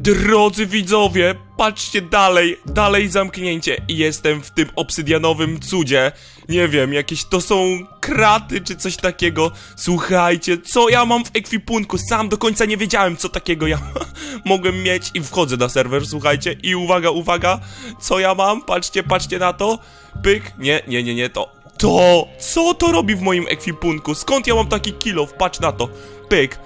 Drodzy widzowie, patrzcie dalej, dalej zamknięcie i jestem w tym obsydianowym cudzie. Nie wiem, jakieś to są kraty czy coś takiego. Słuchajcie, co ja mam w ekwipunku? Sam do końca nie wiedziałem, co takiego ja mogłem mieć i wchodzę na serwer, słuchajcie. I uwaga, uwaga, co ja mam? Patrzcie, patrzcie na to. Pyk, nie, nie, nie, nie, to. To, co to robi w moim ekwipunku? Skąd ja mam taki kilof? Patrz na to. Pyk.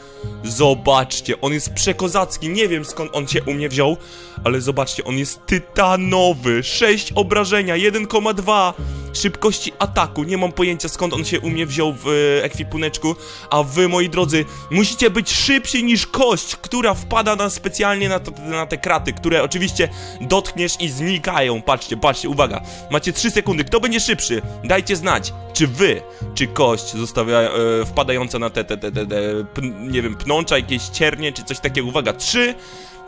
Zobaczcie, on jest przekozacki. Nie wiem skąd on się u mnie wziął, ale zobaczcie, on jest tytanowy. 6 obrażenia, 1,2 szybkości ataku. Nie mam pojęcia skąd on się u mnie wziął w e, ekwipuneczku. A wy, moi drodzy, musicie być szybsi niż kość, która wpada na specjalnie na, to, na te kraty, które oczywiście dotkniesz i znikają. Patrzcie, patrzcie, uwaga. Macie 3 sekundy. Kto będzie szybszy? Dajcie znać. Czy wy, czy kość zostawia e, wpadająca na te, te, te, te, te nie wiem, pnącza, jakieś ciernie, czy coś takiego. Uwaga, 3,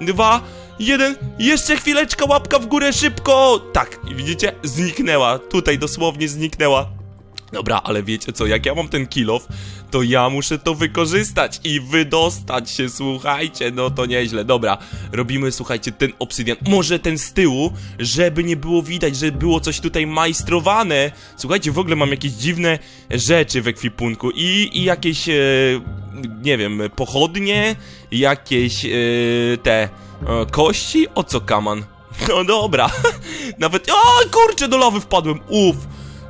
2, 1, jeszcze chwileczka, łapka w górę, szybko! Tak, widzicie? Zniknęła, tutaj dosłownie zniknęła. Dobra, ale wiecie co, jak ja mam ten kilof, to ja muszę to wykorzystać i wydostać się, słuchajcie, no to nieźle. Dobra, robimy, słuchajcie, ten obsydian, może ten z tyłu, żeby nie było widać, że było coś tutaj majstrowane. Słuchajcie, w ogóle mam jakieś dziwne rzeczy w ekwipunku i, i jakieś, e, nie wiem, pochodnie, jakieś e, te e, kości, o co kaman? No dobra, nawet, o kurczę, do lawy wpadłem, uff.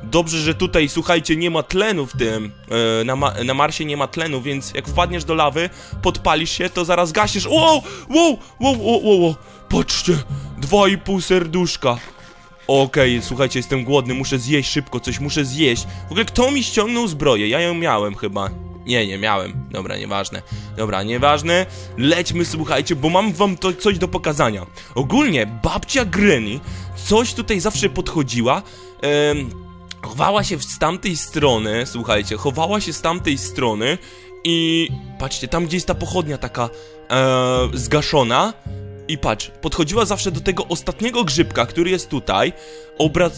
Dobrze, że tutaj, słuchajcie, nie ma tlenu w tym. E, na, ma na Marsie nie ma tlenu, więc jak wpadniesz do lawy, podpalisz się, to zaraz gasisz. Wow, wow, wow, wow. Patrzcie, dwa i pół serduszka. Okej, słuchajcie, jestem głodny, muszę zjeść szybko, coś muszę zjeść. W ogóle kto mi ściągnął zbroję? Ja ją miałem chyba. Nie, nie miałem. Dobra, nieważne. Dobra, nieważne. Lećmy, słuchajcie, bo mam wam to coś do pokazania. Ogólnie babcia Granny coś tutaj zawsze podchodziła. Em, chowała się z tamtej strony, słuchajcie, chowała się z tamtej strony i patrzcie, tam gdzie jest ta pochodnia taka e, zgaszona i patrz, podchodziła zawsze do tego ostatniego grzybka, który jest tutaj,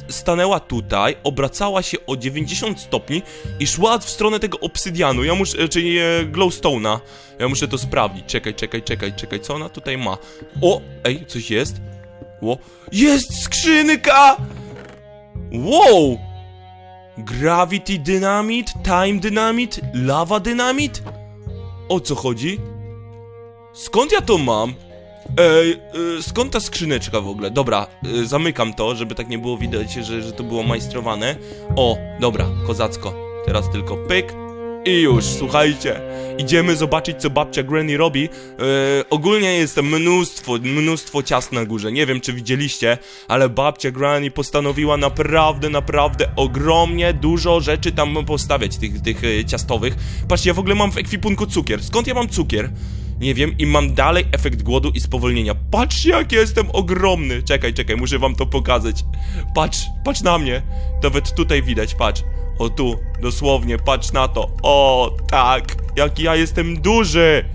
stanęła tutaj, obracała się o 90 stopni i szła w stronę tego obsydianu, ja muszę, e, czyli e, glowstone'a, ja muszę to sprawdzić, czekaj, czekaj, czekaj, czekaj, co ona tutaj ma? O, ej, coś jest? O, jest skrzynka! Wow! Gravity Dynamite, Time Dynamite, Lava Dynamite? O co chodzi? Skąd ja to mam? Ej, y, skąd ta skrzyneczka w ogóle? Dobra, y, zamykam to, żeby tak nie było widać, że, że to było majstrowane. O, dobra, kozacko. Teraz tylko pyk i już, słuchajcie. Idziemy zobaczyć, co babcia Granny robi. E, ogólnie jest mnóstwo, mnóstwo ciast na górze. Nie wiem, czy widzieliście, ale babcia Granny postanowiła naprawdę, naprawdę ogromnie dużo rzeczy tam postawiać, tych, tych e, ciastowych. Patrzcie, ja w ogóle mam w ekwipunku cukier. Skąd ja mam cukier? Nie wiem, i mam dalej efekt głodu i spowolnienia. Patrzcie, jak ja jestem ogromny. Czekaj, czekaj, muszę wam to pokazać. Patrz, patrz na mnie. Nawet tutaj widać, patrz. O tu, dosłownie, patrz na to. O, tak, jaki ja jestem duży.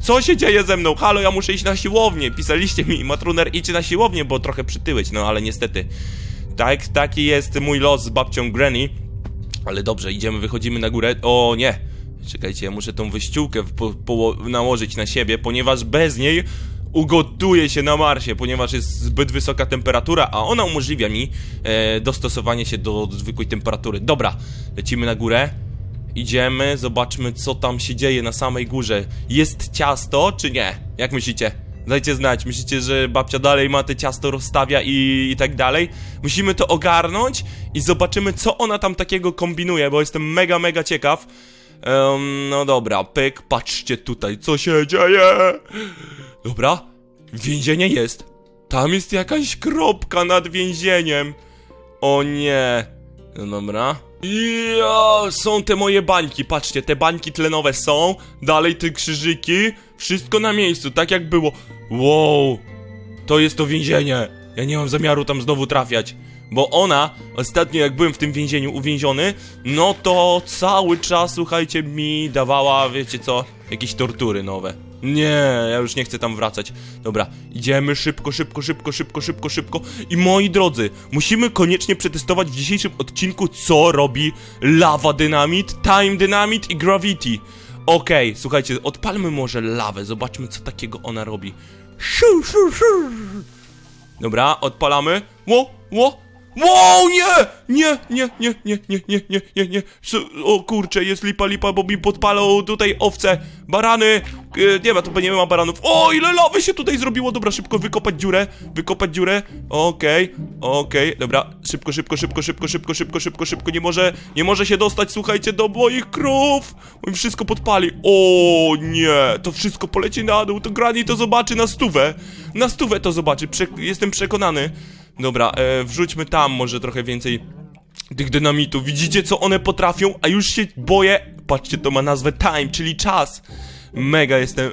Co się dzieje ze mną? Halo, ja muszę iść na siłownię. Pisaliście mi, Matruner, idź na siłownię, bo trochę przytyłeś, no ale niestety. Tak, taki jest mój los z babcią Granny. Ale dobrze, idziemy, wychodzimy na górę. O nie! Czekajcie, ja muszę tą wyściółkę nałożyć na siebie, ponieważ bez niej ugotuję się na Marsie, ponieważ jest zbyt wysoka temperatura, a ona umożliwia mi e, dostosowanie się do zwykłej temperatury. Dobra, lecimy na górę. Idziemy, zobaczmy co tam się dzieje na samej górze. Jest ciasto, czy nie? Jak myślicie? Dajcie znać, myślicie, że babcia dalej ma te ciasto, rozstawia i, i tak dalej? Musimy to ogarnąć i zobaczymy, co ona tam takiego kombinuje, bo jestem mega, mega ciekaw. Em, no dobra, pyk, patrzcie tutaj, co się dzieje. Dobra, więzienie jest. Tam jest jakaś kropka nad więzieniem. O nie. No dobra. Ja, są te moje bańki, patrzcie, te bańki tlenowe są, dalej te krzyżyki, wszystko na miejscu, tak jak było. Wow, to jest to więzienie. Ja nie mam zamiaru tam znowu trafiać. Bo ona, ostatnio jak byłem w tym więzieniu uwięziony, no to cały czas, słuchajcie, mi dawała, wiecie co, jakieś tortury nowe. Nie, ja już nie chcę tam wracać. Dobra, idziemy szybko, szybko, szybko, szybko, szybko, szybko. I moi drodzy, musimy koniecznie przetestować w dzisiejszym odcinku, co robi Lava Dynamite, Time Dynamite i Gravity. Okej, słuchajcie, odpalmy może lawę, zobaczmy co takiego ona robi. Szu, szu, szu. Dobra, odpalamy. Ło, ło. Wow, nie! Nie, nie, nie, nie, nie, nie, nie, nie, nie. O kurczę, jest lipa, lipa, bo mi podpalą tutaj owce, barany. E, Nie ma, tu nie ma baranów. O, ile lawy się tutaj zrobiło. Dobra, szybko wykopać dziurę, wykopać dziurę. Okej, okej, dobra. Szybko, szybko, szybko, szybko, szybko, szybko, szybko, szybko. Nie może, nie może się dostać, słuchajcie, do moich krów. Bo mi wszystko podpali. O nie, to wszystko poleci na dół. To Granny to zobaczy na stówę. Na stówę to zobaczy, Prze jestem przekonany. Dobra, e, wrzućmy tam może trochę więcej tych dynamitów. Widzicie, co one potrafią? A już się boję. Patrzcie, to ma nazwę time, czyli czas. Mega jestem.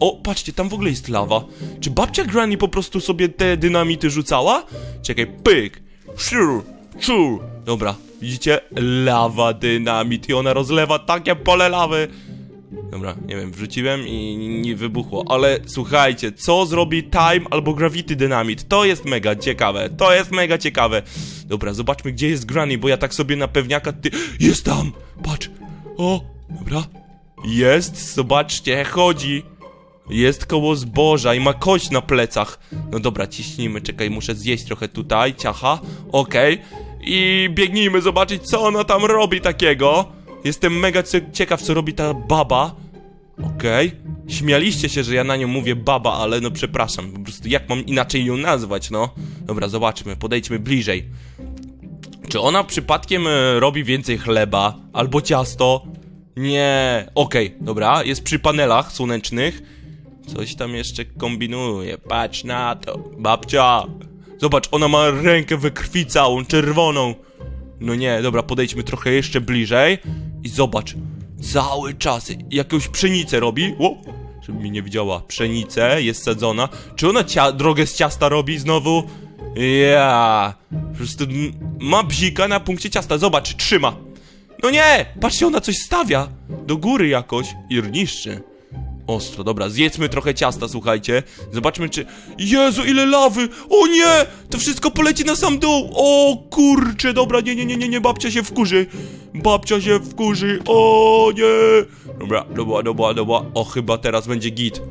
O, patrzcie, tam w ogóle jest lawa. Czy babcia Granny po prostu sobie te dynamity rzucała? Czekaj, pyk. Szur, szur. Dobra, widzicie? Lawa, dynamit i ona rozlewa takie pole lawy. Dobra, nie wiem, wrzuciłem i nie wybuchło, ale słuchajcie, co zrobi Time albo Gravity Dynamit? To jest mega ciekawe, to jest mega ciekawe. Dobra, zobaczmy, gdzie jest Granny, bo ja tak sobie na pewniaka ty... Jest tam! Patrz! O, dobra. Jest, zobaczcie, chodzi. Jest koło zboża i ma kość na plecach. No dobra, ciśnijmy, czekaj, muszę zjeść trochę tutaj, ciacha. Okej. I biegnijmy zobaczyć, co ona tam robi takiego. Jestem mega cie- ciekaw, co robi ta baba. Okej. Śmialiście się, że ja na nią mówię baba, ale no przepraszam, po prostu jak mam inaczej ją nazwać, no? Dobra, zobaczmy, podejdźmy bliżej. Czy ona przypadkiem e, robi więcej chleba albo ciasto? Nie. Okej, dobra, jest przy panelach słonecznych. Coś tam jeszcze kombinuje. Patrz na to. Babcia. Zobacz, ona ma rękę we krwi całą, czerwoną. No nie, dobra, podejdźmy trochę jeszcze bliżej. I zobacz. Cały czas jakąś pszenicę robi. O, żeby mi nie widziała. Pszenicę jest sadzona. Czy ona drogę z ciasta robi znowu? Ja. Po prostu ma bzika na punkcie ciasta. Zobacz, trzyma. No nie! Patrzcie, ona coś stawia. Do góry jakoś. I niszczy. Ostro, dobra, zjedzmy trochę ciasta, słuchajcie. Zobaczmy, czy... Jezu, ile lawy! O nie! To wszystko poleci na sam dół! O kurcze, dobra, nie, nie, nie, nie, nie, babcia się wkurzy. Babcia się wkurzy, o nie! Dobra, dobra, dobra, dobra. O, chyba teraz będzie git.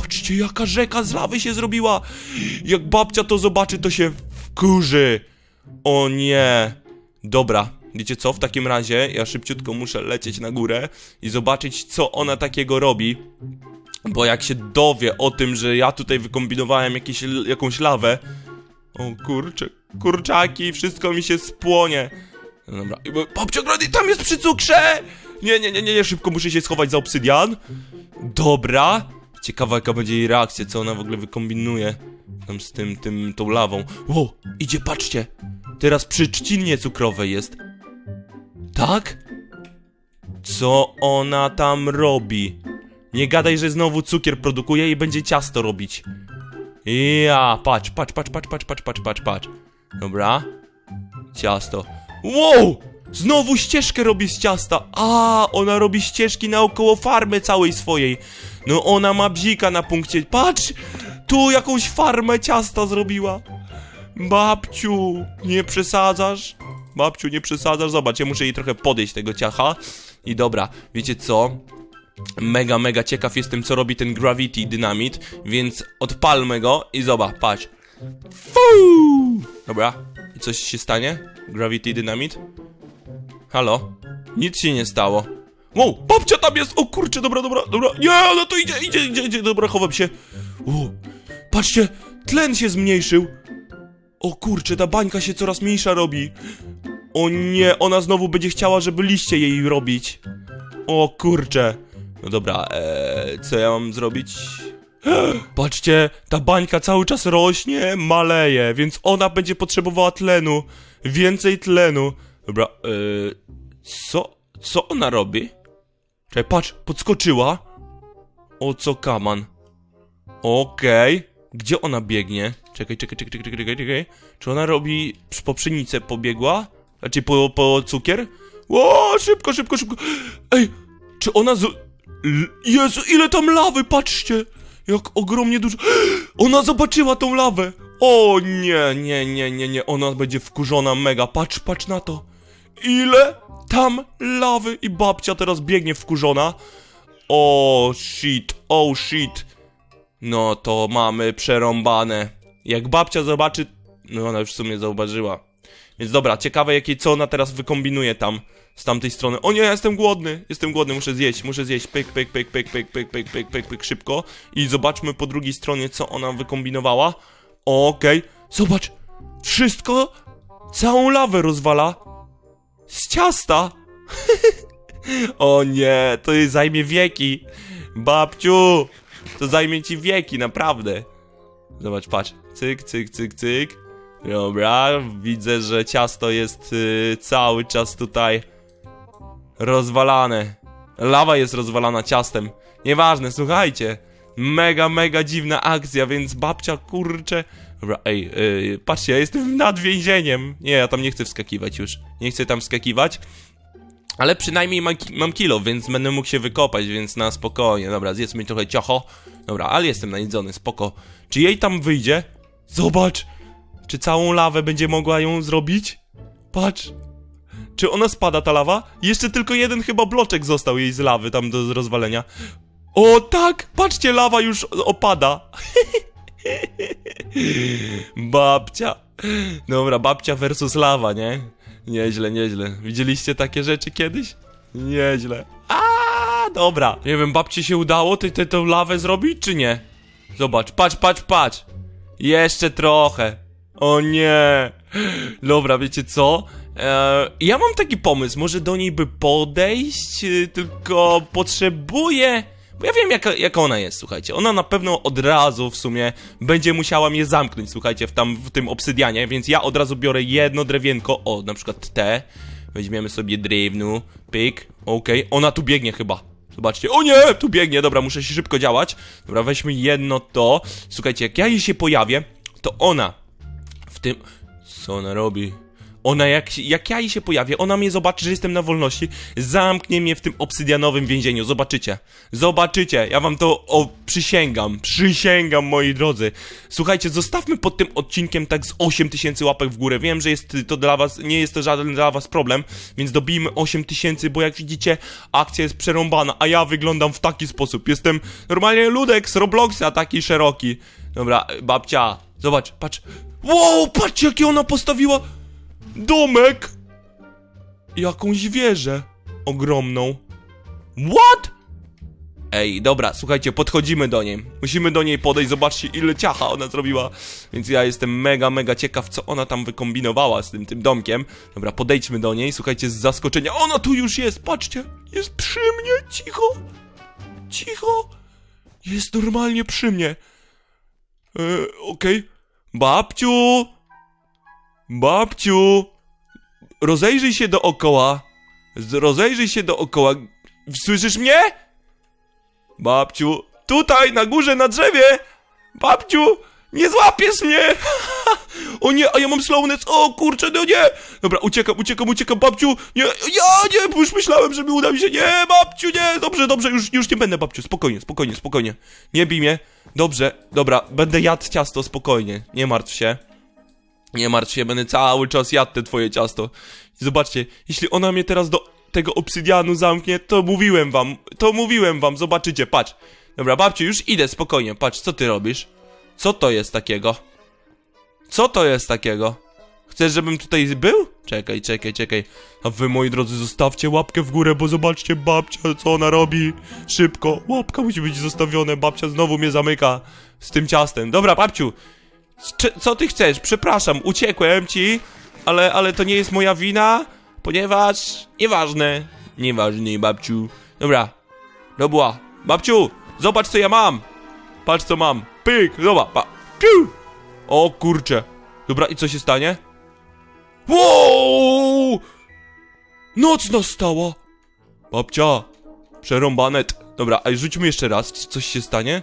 Patrzcie, jaka rzeka z lawy się zrobiła! Jak babcia to zobaczy, to się wkurzy. O nie. Dobra, wiecie co? W takim razie ja szybciutko muszę lecieć na górę i zobaczyć, co ona takiego robi. Bo jak się dowie o tym, że ja tutaj wykombinowałem jakieś, jakąś lawę. O kurcze, kurczaki, wszystko mi się spłonie. No dobra, babcia Grady tam jest przy cukrze! Nie, nie, nie, nie, nie, szybko muszę się schować za obsydian. Dobra. Ciekawa jaka będzie jej reakcja, co ona w ogóle wykombinuje. Tam z tym, tym, tą lawą. Ło, idzie, patrzcie. Teraz przy trzcinie cukrowej jest. Tak? Co ona tam robi? Nie gadaj, że znowu cukier produkuje i będzie ciasto robić. Ja, patrz, patrz, patrz, patrz, patrz, patrz, patrz, patrz, patrz. Dobra. Ciasto. Wow! Znowu ścieżkę robi z ciasta. A, ona robi ścieżki naokoło farmy całej swojej. No ona ma bzika na punkcie. Patrz! Tu jakąś farmę ciasta zrobiła. Babciu, nie przesadzasz? Babciu, nie przesadzasz? Zobacz, ja muszę jej trochę podejść tego ciacha. I dobra, wiecie co? Mega, mega ciekaw jestem, co robi ten Gravity Dynamit, więc odpalmy go i zobacz, patrz. Fuu! Dobra, i coś się stanie? Gravity Dynamit? Halo? Nic się nie stało. Wow, babcia tam jest! O kurczę, dobra, dobra, dobra. Nie, ona tu idzie, idzie, idzie, idzie, dobra, chowam się. Patrzcie, tlen się zmniejszył. O kurczę, ta bańka się coraz mniejsza robi. O nie, ona znowu będzie chciała, żeby liście jej robić. O kurczę. No dobra, eee, co ja mam zrobić? Patrzcie, ta bańka cały czas rośnie, maleje, więc ona będzie potrzebowała tlenu. Więcej tlenu. Dobra, eee, co, co ona robi? Czekaj, patrz, podskoczyła. O co kaman? Okej. Gdzie ona biegnie? Czekaj, czekaj, czekaj, czekaj, czekaj, czekaj. Czy ona robi po pszenicę pobiegła? Znaczy po, po cukier? Ło, szybko, szybko, szybko. Ej, czy ona z... Jezu, ile tam lawy, patrzcie! Jak ogromnie dużo... Ona zobaczyła tą lawę! O nie, nie, nie, nie, nie, ona będzie wkurzona mega, patrz, patrz na to! Ile tam lawy i babcia teraz biegnie wkurzona. O shit, oh shit. No to mamy przerąbane. Jak babcia zobaczy... No ona już w sumie zauważyła. Więc dobra, ciekawe jakie co ona teraz wykombinuje tam z tamtej strony. O nie, jestem głodny, jestem głodny, muszę zjeść, muszę zjeść. Pyk, pyk, pyk, pyk, pyk, pyk, pyk, pyk, pyk, pyk, szybko. I zobaczmy po drugiej stronie, co ona wykombinowała. Okej, zobacz, wszystko, całą lawę rozwala. Z ciasta. o nie, to jej zajmie wieki. Babciu, to zajmie ci wieki, naprawdę. Zobacz, patrz. Cyk, cyk, cyk, cyk. Dobra, widzę, że ciasto jest y, cały czas tutaj rozwalane. Lawa jest rozwalana ciastem. Nieważne, słuchajcie. Mega, mega dziwna akcja, więc babcia, kurczę... Dobra, ej, y, patrzcie, ja jestem nad więzieniem. Nie, ja tam nie chcę wskakiwać już. Nie chcę tam wskakiwać. Ale przynajmniej mam, mam kilo, więc będę mógł się wykopać, więc na spokojnie. Dobra, zjedzmy trochę ciocho. Dobra, ale jestem najedzony, spoko. Czy jej tam wyjdzie? Zobacz! Czy całą lawę będzie mogła ją zrobić? Patrz! Czy ona spada, ta lawa? Jeszcze tylko jeden chyba bloczek został jej z lawy tam do rozwalenia. O tak! Patrzcie, lawa już opada. babcia. Dobra, babcia versus lawa, nie? Nieźle, nieźle. Widzieliście takie rzeczy kiedyś? Nieźle. A, dobra. Nie wiem, babci się udało ty, ty tą lawę zrobić, czy nie? Zobacz, patrz, patrz, patrz. Jeszcze trochę. O nie. Dobra, wiecie co? Eee, ja mam taki pomysł, może do niej by podejść, y, tylko potrzebuję... Bo ja wiem jaka, jaka ona jest, słuchajcie. Ona na pewno od razu w sumie będzie musiała mnie zamknąć, słuchajcie, w, tam, w tym obsydianie, więc ja od razu biorę jedno drewienko, o, na przykład te. Weźmiemy sobie drewnu, pyk, okej, ona tu biegnie chyba. Zobaczcie, o nie, tu biegnie, dobra, muszę się szybko działać. Dobra, weźmy jedno to. Słuchajcie, jak ja jej się pojawię, to ona w tym... Co ona robi? Ona jak, się- jak ja jej się pojawię, ona mnie zobaczy, że jestem na wolności, zamknie mnie w tym obsydianowym więzieniu, zobaczycie. Zobaczycie, ja wam to o, przysięgam, przysięgam moi drodzy. Słuchajcie, zostawmy pod tym odcinkiem tak z 8000 łapek w górę. Wiem, że jest to dla was, nie jest to żaden dla was problem, więc dobijmy 8000, bo jak widzicie, akcja jest przerąbana, a ja wyglądam w taki sposób. Jestem normalnie ludek z Robloxa, taki szeroki. Dobra, babcia, zobacz, patrz. Wow, patrzcie, jakie ona postawiła domek! Jakąś wieżę ogromną. What? Ej, dobra, słuchajcie, podchodzimy do niej. Musimy do niej podejść, zobaczcie ile ciacha ona zrobiła. Więc ja jestem mega, mega ciekaw, co ona tam wykombinowała z tym, tym domkiem. Dobra, podejdźmy do niej, słuchajcie, z zaskoczenia. Ona tu już jest, patrzcie! Jest przy mnie, cicho! Cicho! Jest normalnie przy mnie. E, okej. Babciu! Babciu! Rozejrzyj się dookoła. Rozejrzyj się dookoła. Słyszysz mnie? Babciu, tutaj na górze na drzewie! Babciu, nie złapiesz mnie! o nie, a ja mam slowness, o kurczę, no nie! Dobra, uciekam, uciekam, uciekam, babciu! Nie, ja nie, już myślałem, że mi uda mi się, nie, babciu, nie! Dobrze, dobrze, już, już nie będę, babciu, spokojnie, spokojnie, spokojnie. Nie bij mnie. Dobrze, dobra, będę jadł ciasto, spokojnie, nie martw się. Nie martw się, będę cały czas jadł te twoje ciasto. I zobaczcie, jeśli ona mnie teraz do tego obsydianu zamknie, to mówiłem wam, to mówiłem wam, zobaczycie, patrz. Dobra, babciu, już idę, spokojnie, patrz, co ty robisz? Co to jest takiego? Co to jest takiego? Chcesz, żebym tutaj był? Czekaj, czekaj, czekaj. A wy, moi drodzy, zostawcie łapkę w górę, bo zobaczcie babcia, co ona robi. Szybko, łapka musi być zostawione, babcia znowu mnie zamyka z tym ciastem. Dobra, babciu, co ty chcesz? Przepraszam, uciekłem ci, ale, ale to nie jest moja wina, ponieważ... Nieważne. Nieważne, babciu. Dobra, dobra. Babciu, zobacz co ja mam. Patrz co mam. Pyk, zobacz. Pa. O kurcze. Dobra, i co się stanie? Wow! Noc nastała. Babcia, przerąbane. Dobra, a rzućmy jeszcze raz. Coś się stanie?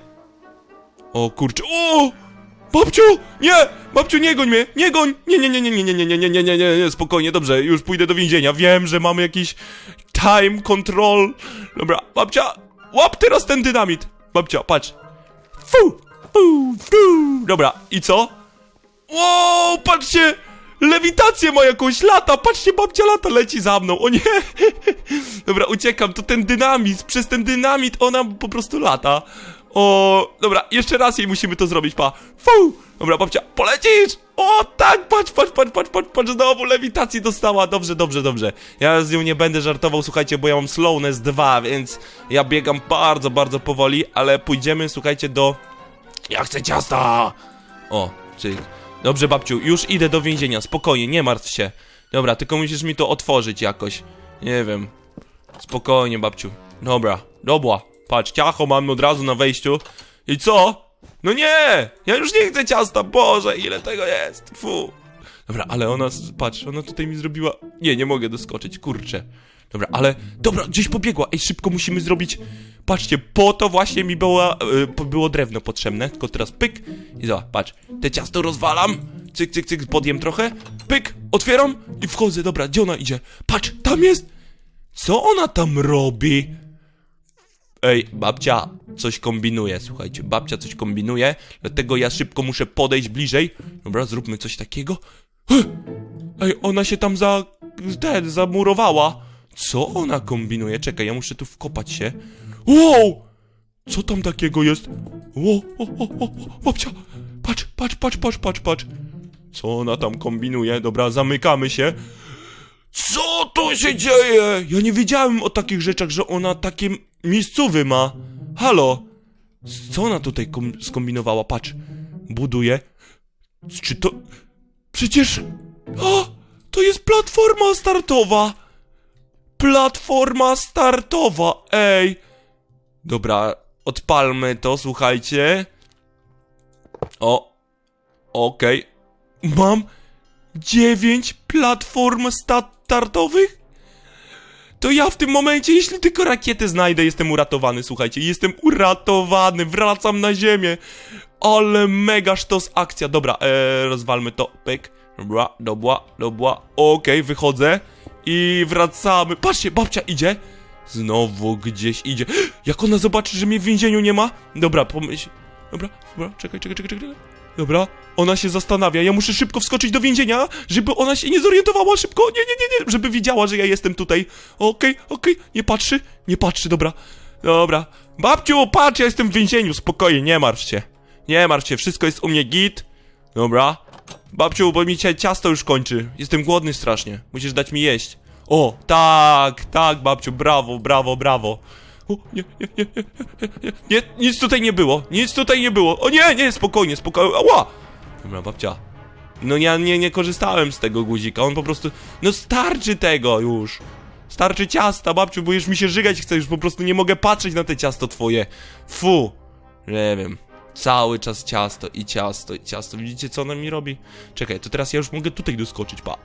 O kurczę. O! Babciu! Nie! Babciu, nie goń mnie! Nie goń! Nie, nie, nie, nie, nie, nie, nie, nie, nie, nie, nie, nie, nie, spokojnie, dobrze, już pójdę do więzienia. Wiem, że mamy jakiś time control. Dobra, babcia, łap teraz ten dynamit. Babcia, patrz. Fu! Fu! Fu! Dobra, i co? Wow, patrzcie! Lewitację ma jakąś lata! Patrzcie, babcia lata leci za mną, o nie! Dobra, uciekam, to ten dynamit, przez ten dynamit ona po prostu lata. O, dobra, jeszcze raz jej musimy to zrobić, pa. Fu! Dobra, babcia, polecisz! O, tak, patrz, patrz, patrz, patrz, patrz, patrz, znowu lewitacji dostała. Dobrze, dobrze, dobrze. Ja z nią nie będę żartował, słuchajcie, bo ja mam slowness 2, więc ja biegam bardzo, bardzo powoli, ale pójdziemy, słuchajcie, do... Ja chcę ciasta! O, cyk. Dobrze, babciu, już idę do więzienia, spokojnie, nie martw się. Dobra, tylko musisz mi to otworzyć jakoś. Nie wiem. Spokojnie, babciu. Dobra, dobra. Patrz, ciacho mam od razu na wejściu. I co? No nie! Ja już nie chcę ciasta, Boże, ile tego jest! Fu. Dobra, ale ona, patrz, ona tutaj mi zrobiła... Nie, nie mogę doskoczyć, kurczę. Dobra, ale... Dobra, gdzieś pobiegła. Ej, szybko musimy zrobić... Patrzcie, po to właśnie mi było, y, było drewno potrzebne. Tylko teraz pyk i zobacz, patrz. Te ciasto rozwalam. Cyk, cyk, cyk, podjem trochę. Pyk, otwieram i wchodzę. Dobra, gdzie ona idzie? Patrz, tam jest! Co ona tam robi? Ej, babcia coś kombinuje, słuchajcie, babcia coś kombinuje, dlatego ja szybko muszę podejść bliżej. Dobra, zróbmy coś takiego. Ej, ona się tam za... ten, zamurowała. Co ona kombinuje? Czekaj, ja muszę tu wkopać się. Wow! Co tam takiego jest? Wow, o, o, o, o, babcia! Patrz, patrz, patrz, patrz, patrz, patrz. Co ona tam kombinuje? Dobra, zamykamy się. Co tu się dzieje? Ja nie wiedziałem o takich rzeczach, że ona takie miejscowy ma. Halo? Co ona tutaj kom- skombinowała? Patrz. Buduje. Czy to... Przecież... O! To jest platforma startowa! Platforma startowa! Ej! Dobra, odpalmy to, słuchajcie. O. Okej. Mam dziewięć platform startowych? To ja w tym momencie, jeśli tylko rakiety znajdę, jestem uratowany, słuchajcie. Jestem uratowany, wracam na ziemię. Ale mega sztos akcja. Dobra, e, rozwalmy to. Pyk. Dobra, dobra, dobra. Okej, wychodzę. I wracamy. Patrzcie, babcia idzie. Znowu gdzieś idzie. Jak ona zobaczy, że mnie w więzieniu nie ma? Dobra, pomyśl. Dobra, dobra, czekaj, czekaj, czekaj, czekaj. Dobra, ona się zastanawia. Ja muszę szybko wskoczyć do więzienia, żeby ona się nie zorientowała szybko. Nie, nie, nie, nie, żeby wiedziała, że ja jestem tutaj. Okej, okej, nie patrzy, nie patrzy, dobra. Dobra. Babciu, patrz, ja jestem w więzieniu, spokojnie, nie martw się. Nie martw się, wszystko jest u mnie git. Dobra. Babciu, bo mi się ciasto już kończy. Jestem głodny strasznie. Musisz dać mi jeść. O, tak, tak, babciu, brawo, brawo, brawo. Nie, nie, nie, nie, nie, nie, nic tutaj nie było, nic tutaj nie było. O nie, nie, spokojnie, spokojnie, ała! Dobra, babcia. No ja nie, nie korzystałem z tego guzika, on po prostu... No starczy tego już. Starczy ciasta, babciu, bo już mi się żygać chce, już po prostu nie mogę patrzeć na te ciasto twoje. Fu. Nie wiem. Cały czas ciasto i ciasto i ciasto. Widzicie, co ona mi robi? Czekaj, to teraz ja już mogę tutaj doskoczyć, pa.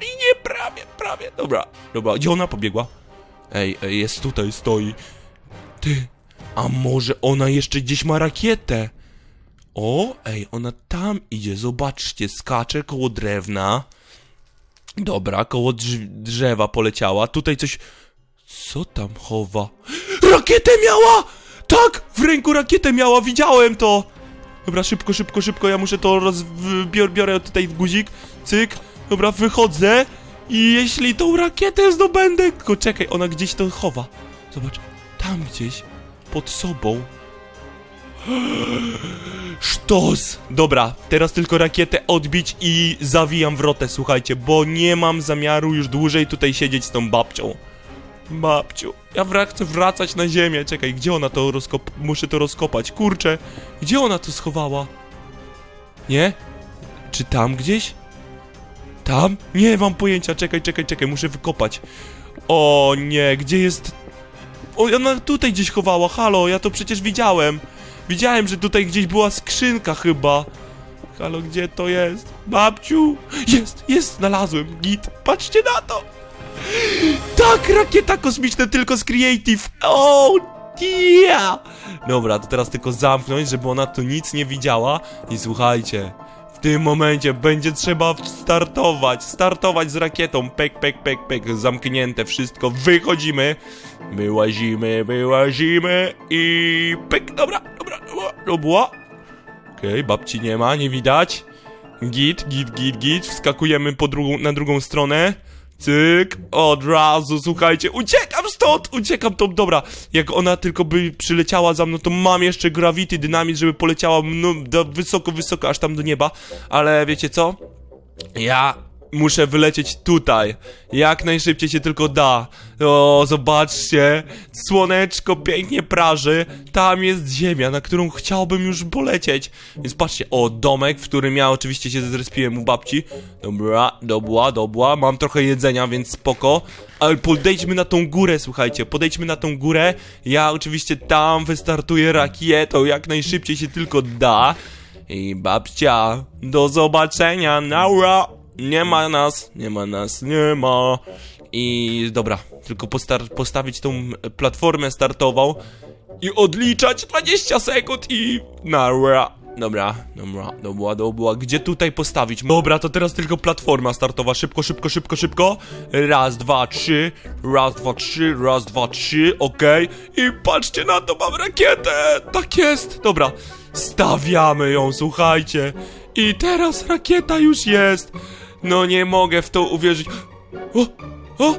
I nie, prawie, prawie. Dobra, dobra, gdzie ona pobiegła? Ej, ej, jest tutaj, stoi. Ty, a może ona jeszcze gdzieś ma rakietę? O, ej, ona tam idzie, zobaczcie, skacze koło drewna. Dobra, koło drz- drzewa poleciała. Tutaj coś. Co tam chowa? Rakietę miała! Tak! W ręku rakietę miała, widziałem to! Dobra, szybko, szybko, szybko, ja muszę to roz... biorę tutaj guzik, cyk, dobra, wychodzę i jeśli tą rakietę zdobędę... Tylko czekaj, ona gdzieś to chowa. Zobacz, tam gdzieś, pod sobą. Sztos! Dobra, teraz tylko rakietę odbić i zawijam wrotę, słuchajcie, bo nie mam zamiaru już dłużej tutaj siedzieć z tą babcią. Babciu, ja wra- chcę wracać na ziemię. Czekaj, gdzie ona to rozkop... Muszę to rozkopać. Kurczę, gdzie ona to schowała? Nie? Czy tam gdzieś? Tam? Nie mam pojęcia. Czekaj, czekaj, czekaj, muszę wykopać. O nie, gdzie jest... O, ona tutaj gdzieś chowała. Halo, ja to przecież widziałem. Widziałem, że tutaj gdzieś była skrzynka chyba. Halo, gdzie to jest? Babciu! Jest, jest, znalazłem. Git, patrzcie na to! Tak, rakieta kosmiczna tylko z Creative. Oh, yeah! Dobra, to teraz tylko zamknąć, żeby ona tu nic nie widziała. I słuchajcie, w tym momencie będzie trzeba startować. Startować z rakietą. Pek, pek, pek, pek. Zamknięte wszystko. Wychodzimy. Wyłazimy, wyłazimy i pyk. Dobra, dobra, dobra, dobra. Okej, babci nie ma, nie widać. Git, git, git, git. Wskakujemy po drugą, na drugą stronę. Cyk, od razu, słuchajcie, uciekam stąd, uciekam to, dobra, jak ona tylko by przyleciała za mną, to mam jeszcze gravity, dynamit, żeby poleciała no, do, wysoko, wysoko, aż tam do nieba, ale wiecie co? Ja muszę wylecieć tutaj. Jak najszybciej się tylko da. O, zobaczcie. Słoneczko pięknie praży. Tam jest ziemia, na którą chciałbym już polecieć. Więc patrzcie, o, domek, w którym ja oczywiście się zrespiłem u babci. Dobra, dobra, dobra. Mam trochę jedzenia, więc spoko. Ale podejdźmy na tą górę, słuchajcie. Podejdźmy na tą górę. Ja oczywiście tam wystartuję rakietą, jak najszybciej się tylko da. I babcia, do zobaczenia, naura! Nie ma nas, nie ma nas, nie ma. I dobra, tylko postawić tą platformę startową i odliczać 20 sekund i naura. Dobra, dobra, dobra, dobra. Gdzie tutaj postawić? Dobra, to teraz tylko platforma startowa. Szybko, szybko, szybko, szybko. Raz, dwa, trzy. Raz, dwa, trzy. Raz, dwa, trzy. Okej. I patrzcie na to, mam rakietę. Tak jest. Dobra. Stawiamy ją, słuchajcie. I teraz rakieta już jest. No nie mogę w to uwierzyć. O, o.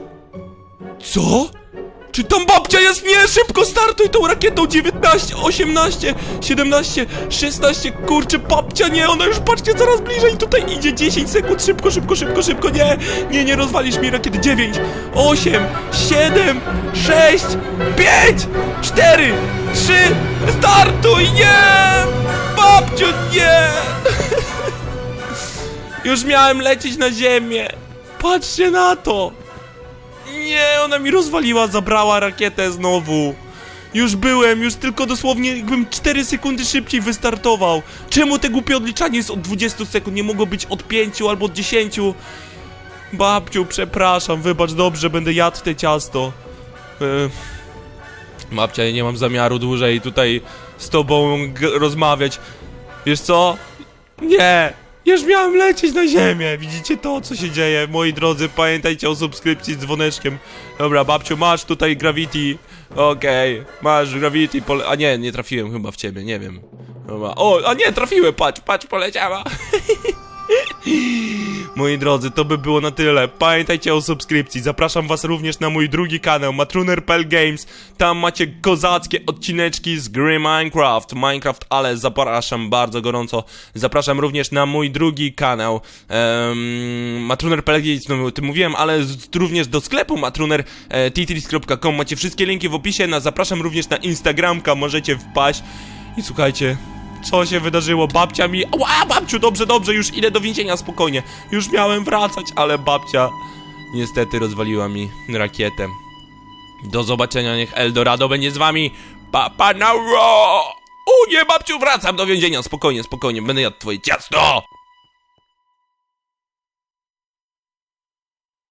Co? Czy tam babcia jest? Nie, szybko startuj tą rakietą. 19, 18, 17, 16, kurczę, babcia nie, ona już patrzcie coraz bliżej, tutaj idzie 10 sekund, szybko, szybko, szybko, szybko, nie, nie, nie rozwalisz mi rakiety, 9, 8, 7, 6, 5, 4, 3, startuj, nie, babciu, nie, już miałem lecieć na ziemię, patrzcie na to. Nie, ona mi rozwaliła, zabrała rakietę znowu. Już byłem, już tylko dosłownie jakbym 4 sekundy szybciej wystartował. Czemu te głupie odliczanie jest od 20 sekund? Nie mogło być od 5 albo od 10. Babciu, przepraszam, wybacz, dobrze, będę jadł te ciasto. Yy. Babcia, ja nie mam zamiaru dłużej tutaj z tobą rozmawiać. Wiesz co? Nie! Już miałem lecieć na ziemię. Widzicie to, co się dzieje? Moi drodzy, pamiętajcie o subskrypcji z dzwoneczkiem. Dobra, babciu, masz tutaj gravity. Okej, masz gravity. Pole... A nie, nie trafiłem chyba w ciebie, nie wiem. Dobra. O, a nie, trafiłem, patrz, patrz, poleciała. Moi drodzy, to by było na tyle. Pamiętajcie o subskrypcji. Zapraszam was również na mój drugi kanał, Matruner.pl Games. Tam macie kozackie odcineczki z gry Minecraft. Minecraft, ale zapraszam bardzo gorąco. Zapraszam również na mój drugi kanał, um, Matruner.pl Games, no o tym mówiłem, ale z, również do sklepu matruner.titris.com. Macie wszystkie linki w opisie. Na, zapraszam również na Instagramka, możecie wpaść. I słuchajcie, co się wydarzyło? Babcia mi... Ła, babciu, dobrze, dobrze, już idę do więzienia, spokojnie. Już miałem wracać, ale babcia niestety rozwaliła mi rakietę. Do zobaczenia, niech Eldorado będzie z wami. Papa Nauro! O nie, babciu, wracam do więzienia, spokojnie, spokojnie, będę jadł twoje ciasto!